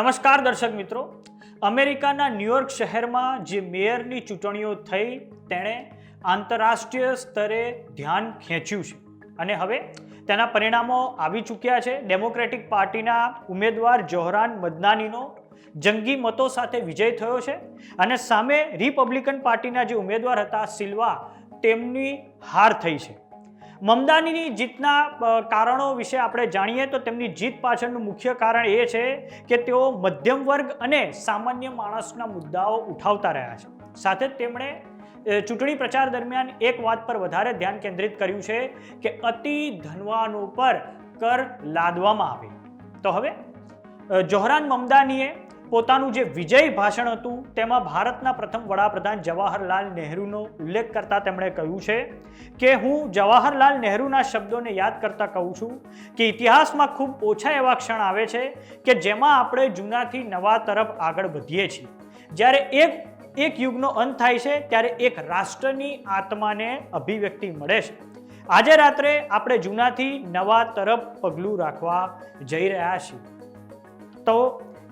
નમસ્કાર દર્શક મિત્રો. અમેરિકાના ન્યુયોર્ક શહેરમાં જે મેયરની ચૂંટણીઓ થઈ, તેણે આંતરરાષ્ટ્રીય સ્તરે ધ્યાન ખેંચ્યું છે. અને હવે તેના પરિણામો આવી ચૂક્યા છે. ડેમોક્રેટિક પાર્ટીના ઉમેદવાર જોહરાન મદનાનીનો જંગી મતો સાથે વિજય થયો છે. અને સામે રિપબ્લિકન પાર્ટીના જે ઉમેદવાર હતા, સિલ્વા, તેમની હાર થઈ છે. મમદાનીની જીતના કારણો વિશે આપણે જાણીએ તો તેમની જીત પાછળનું મુખ્ય કારણ એ છે કે તેઓ મધ્યમ વર્ગ અને સામાન્ય માણસના મુદ્દાઓ ઉઠાવતા રહ્યા છે. સાથે જ તેમણે ચૂંટણી પ્રચાર દરમિયાન એક વાત પર વધારે ધ્યાન કેન્દ્રિત કર્યું છે કે અતિ ધનવાનો પર કર લાદવામાં આવે. તો હવે જોહરાન મમદાનીએ પોતાનું જે વિજય ભાષણ હતું, તેમાં ભારતના પ્રથમ વડાપ્રધાન જવાહરલાલ નહેરુનો ઉલ્લેખ કરતા તેમણે કહ્યું છે કે હું જવાહરલાલ નહેરુના શબ્દોને યાદ કરતા કહું છું કે ઇતિહાસમાં ખૂબ ઓછા એવા ક્ષણ આવે છે કે જેમાં આપણે જૂનાથી નવા તરફ આગળ વધીએ છીએ. જ્યારે એક એક યુગનો અંત થાય છે, ત્યારે એક રાષ્ટ્રની આત્માને અભિવ્યક્તિ મળે છે. આજે રાત્રે આપણે જૂનાથી નવા તરફ પગલું રાખવા જઈ રહ્યા છીએ. તો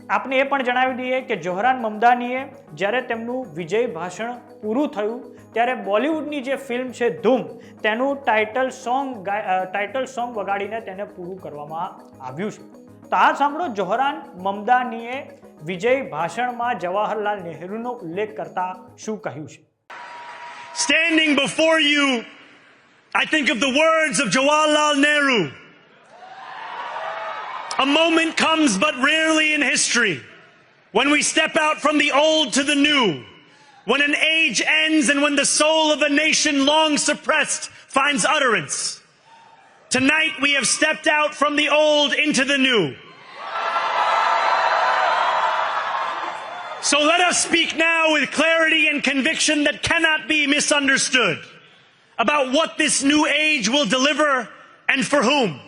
આપને એ પણ જણાવી દઈએ કે જોહરાન મમદાનીએ જ્યારે તેમનું વિજય ભાષણ પૂરું થયું ત્યારે બોલિવૂડની જે ફિલ્મ છે ધૂમ તેનું ટાઇટલ સોંગ ટાઇટલ સોંગ વગાડીને તેને પૂરું કરવામાં આવ્યું છે તો આ સાંભળો જોહરાન મમદાનીએ વિજય ભાષણમાં જવાહરલાલ નહેરુનો ઉલ્લેખ કરતા શું કહ્યું છે Standing before you, I think of the words of Jawaharlal Nehru. A moment comes but rarely in history when we step out from the old to the new, when an age ends and when the soul of a nation long suppressed finds utterance. Tonight we have stepped out from the old into the new. So let us speak now with clarity and conviction that cannot be misunderstood about what this new age will deliver and for whom.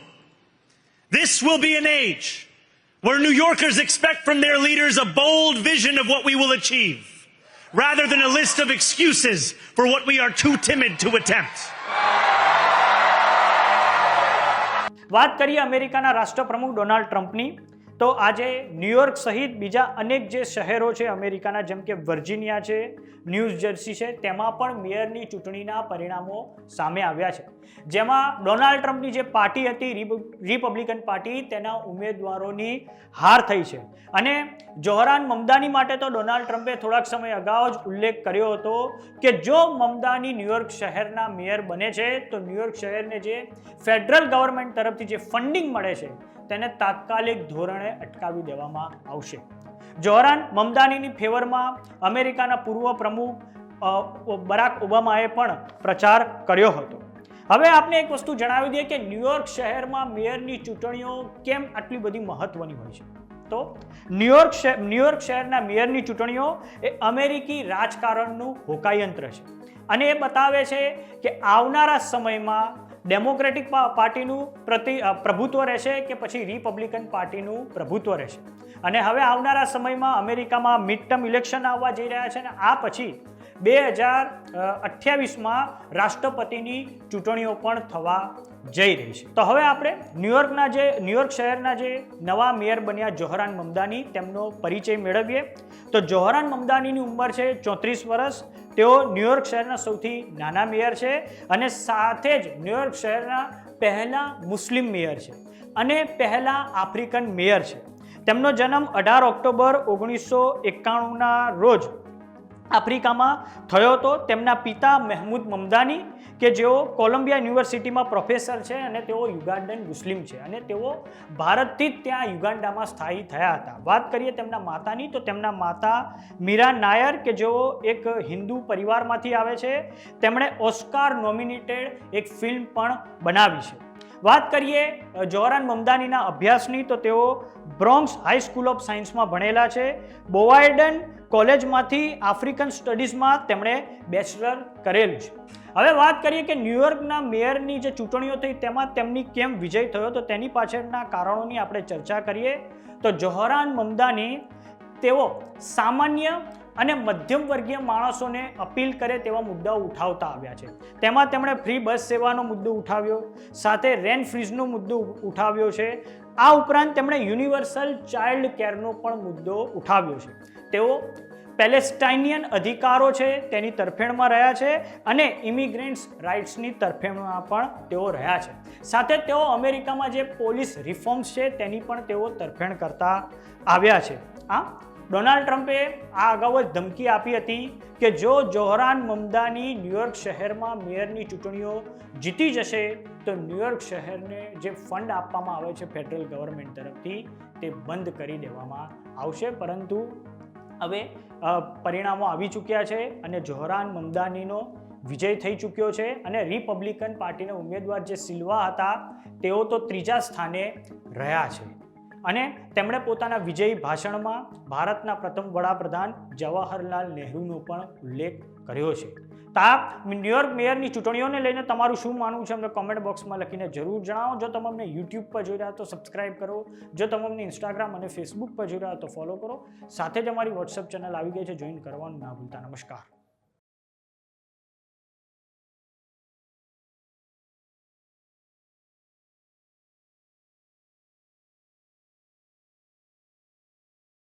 This will be an age where New Yorkers expect from their leaders a bold vision of what we will achieve, rather than a list of excuses for what we are too timid to attempt. વાત કરીએ અમેરિકાના રાષ્ટ્રપ્રમુખ Donald ટ્રમ્પની તો આજે New York સહિત બીજા અનેક જે શહેરો છે અમેરિકાના, જેમ કે વર્જિનિયા છે ન્યૂઝ જર્સી છે, તેમાં પણ મેયરની ચૂંટણીના પરિણામો સામે આવ્યા છે. જેમાં ડોનાલ્ડ ટ્રમ્પની જે પાર્ટી હતી રિપબ્લિકન પાર્ટી, તેના ઉમેદવારોની હાર થઈ છે. અને જોહરાન મમદાની માટે તો ડોનાલ્ડ ટ્રમ્પે થોડાક સમય અગાઉ જ ઉલ્લેખ કર્યો હતો કે જો મમદાની ન્યુયોર્ક શહેરના મેયર બને છે, તો ન્યુયોર્ક શહેરને જે ફેડરલ ગવર્મેન્ટ તરફથી જે ફંડિંગ મળે છે, તેને તાત્કાલિક ધોરણે અટકાવી દેવામાં આવશે. જોહરાન મમદાનીની ફેવરમાં અમેરિકાના પૂર્વ પ્રમુખ બરાક ઓબામાએ પણ પ્રચાર કર્યો હતો. હવે આપને એક વસ્તુ જણાવી દઈએ કે ન્યુયોર્ક શહેરમાં મેયરની ચૂંટણીઓ કેમ આટલી બધી મહત્વની હોય છે? તો ન્યુયોર્ક ન્યુયોર્ક શહેરના મેયરની ચૂંટણીઓ એ અમેરિકી રાજકારણનું હોકાયંત્ર છે. અને એ બતાવે છે કે આવનારા સમયમાં ડેમોક્રેટિક પાર્ટીનું પ્રતિ પ્રભુત્વ રહેશે કે પછી રિપબ્લિકન પાર્ટીનું પ્રભુત્વ રહેશે? અને હવે આવનારા સમયમાં અમેરિકામાં મિડ ટર્મ ઇલેક્શન આવવા જઈ રહ્યા છે અને આ પછી બે હજાર અઠ્યાવીસમાં રાષ્ટ્રપતિની ચૂંટણીઓ પણ થવા જઈ રહી છે. તો હવે આપણે ન્યુયોર્કના જે ન્યુયોર્ક શહેરના જે નવા મેયર બન્યા જોહરાન મમદાની તેમનો પરિચય મેળવીએ. તો જોહરાન મમદાનીની ઉંમર છે ચોત્રીસ વર્ષ તેઓ ન્યુયોર્ક શહેરના સૌથી નાના મેયર છે અને સાથે જ ન્યુયોર્ક શહેરના પહેલા મુસ્લિમ મેયર છે અને પહેલા આફ્રિકન મેયર છે. તેમનો જન્મ અઢાર ઓક્ટોબર ઓગણીસો એકાણુંના રોજ આફ્રિકામાં થયો હતો. તેમના પિતા મહેમૂદ મમદાની કે જેઓ કોલંબિયા યુનિવર્સિટીમાં પ્રોફેસર છે અને તેઓ યુગાન્ડન મુસ્લિમ છે અને તેઓ ભારતથી જ ત્યાં યુગાન્ડામાં સ્થાયી થયા હતા. વાત કરીએ તેમના માતાની, તો તેમના માતા મીરા નાયર કે જેઓ એક હિન્દુ પરિવારમાંથી આવે છે, તેમણે ઓસ્કાર નોમિનેટેડ એક ફિલ્મ પણ બનાવી છે. વાત કરીએ જોહરાન મમદાનીના અભ્યાસની, તો તેઓ બ્રોન્ક્સ હાઈ સ્કૂલ ઓફ સાયન્સમાં ભણેલા છે. બોવાઇડન કોલેજમાંથી આફ્રિકન સ્ટડીઝમાં તેમણે બેચલર કરેલું છે. હવે વાત કરીએ કે ન્યુયોર્કના મેયરની જે ચૂંટણીઓ થઈ, તેમાં તેમની કેમ વિજય થયો? તો તેની પાછળના કારણોની આપણે ચર્ચા કરીએ. તો જોહરાન મમદાની તેઓ સામાન્ય અને મધ્યમ વર્ગીય માણસોને અપીલ કરે તેવા મુદ્દાઓ ઉઠાવતા આવ્યા છે. તેમાં તેમણે ફ્રી બસ સેવાનો મુદ્દો ઉઠાવ્યો, સાથે રેન્ટ ફ્રીઝનો મુદ્દો ઉઠાવ્યો છે. આ ઉપરાંત તેમણે યુનિવર્સલ ચાઇલ્ડ કેરનો પણ મુદ્દો ઉઠાવ્યો છે. તેઓ પેલેસ્ટાઇનિયન અધિકારો છે તેની તરફેણમાં રહ્યા છે અને ઇમિગ્રન્ટ્સ રાઇટ્સની તરફેણમાં પણ તેઓ રહ્યા છે. સાથે તેઓ અમેરિકામાં જે પોલીસ રિફોર્મ્સ છે તેની પણ તેઓ તરફેણ કરતા આવ્યા છે. આ ડોનાલ્ડ ટ્રમ્પે આ અગાઉ જ ધમકી આપી હતી કે જો જોહરાન મમદાની ન્યુયોર્ક શહેરમાં મેયરની ચૂંટણીઓ જીતી જશે, તો ન્યુયોર્ક શહેરને જે ફંડ આપવામાં આવે છે ફેડરલ ગવર્મેન્ટ તરફથી, તે બંધ કરી દેવામાં આવશે. પરંતુ હવે પરિણામો આવી ચૂક્યા છે અને જોહરાન મમદાનીનો વિજય થઈ ચૂક્યો છે અને રિપબ્લિકન પાર્ટીના ઉમેદવાર જે સિલ્વા હતા, તેઓ તો ત્રીજા સ્થાને રહ્યા છે. અને તેમણે પોતાના વિજયી ભાષણમાં ભારતના પ્રથમ વડાપ્રધાન જવાહરલાલ નહેરુનો પણ ઉલ્લેખ કર્યો છે. તો આ ન્યુયોર્ક મેયરની ચૂંટણીઓને લઈને તમારું શું માનવું છે? અમને કોમેન્ટ બોક્સમાં લખીને જરૂર જણાવો. જો તમે અમને યુટ્યુબ પર જોઈ રહ્યા તો સબસ્ક્રાઇબ કરો. જો તમે અમને ઇન્સ્ટાગ્રામ અને ફેસબુક પર જોઈ રહ્યા તો ફોલો કરો. સાથે જ અમારી વોટ્સઅપ ચેનલ આવી ગઈ છે. જોઈન કરવાનું ના ભૂલતા. નમસ્કાર.